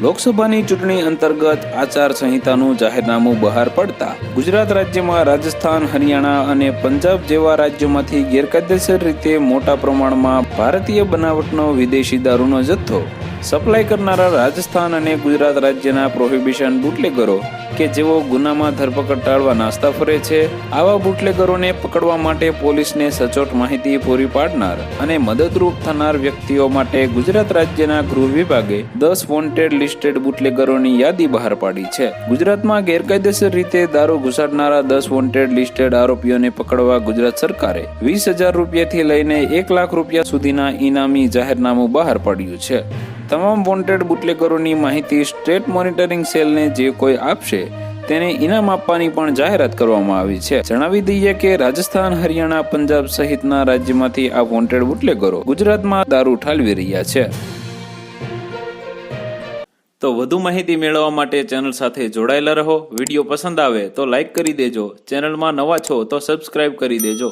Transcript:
લોકસભાની ચૂંટણી અંતર્ગત આચાર સંહિતાનું જાહેરનામું બહાર પડતા ગુજરાત રાજ્યમાં રાજસ્થાન, હરિયાણા અને પંજાબ જેવા રાજ્યોમાંથી ગેરકાયદેસર રીતે મોટા પ્રમાણમાં ભારતીય બનાવટનો વિદેશી દારૂનો જથ્થો સપ્લાય કરનારા રાજસ્થાન અને ગુજરાત રાજ્યના પ્રોહિબિશન બુટલેગરો કે જેઓ ગુનામાં ધરપકડ ટાળવા નાસ્તા ફરે છે, આવા બુટલેગરોને પકડવા માટે પોલીસને સચોટ માહિતી પૂરી પાડનાર અને મદદરૂપ થનાર વ્યક્તિઓ માટે ગુજરાત રાજ્યના ગૃહ વિભાગે દસ વોન્ટેડ લિસ્ટેડ બુટલેગરોની યાદી બહાર પાડી છે. ગુજરાતમાં ગેરકાયદેસર રીતે દારૂ ઘુસાડનારા દસ વોન્ટેડ લિસ્ટેડ આરોપીઓને પકડવા ગુજરાત સરકારે વીસ હજાર રૂપિયાથી લઈને એક લાખ રૂપિયા સુધીના ઇનામી જાહેરનામું બહાર પાડ્યું છે. તમામ વોન્ટેડ બુટલેગરોની માહિતી સ્ટેટ મોનિટરિંગ સેલને જે કોઈ આપશે, તેને ઇનામ આપવાની પણ જાહેરાત કરવામાં આવી છે. જણાવી દઈએ કે રાજસ્થાન, હરિયાણા, પંજાબ સહિતના રાજ્યમાંથી આ વોન્ટેડ બુટલેગરો ગુજરાતમાં દારૂ ઠાલવી રહ્યા છે. તો વધુ માહિતી મેળવવા માટે ચેનલ સાથે જોડાયેલા રહો. વીડિયો પસંદ આવે તો લાઈક કરી દેજો. ચેનલમાં નવા છો તો સબસ્ક્રાઇબ કરી દેજો.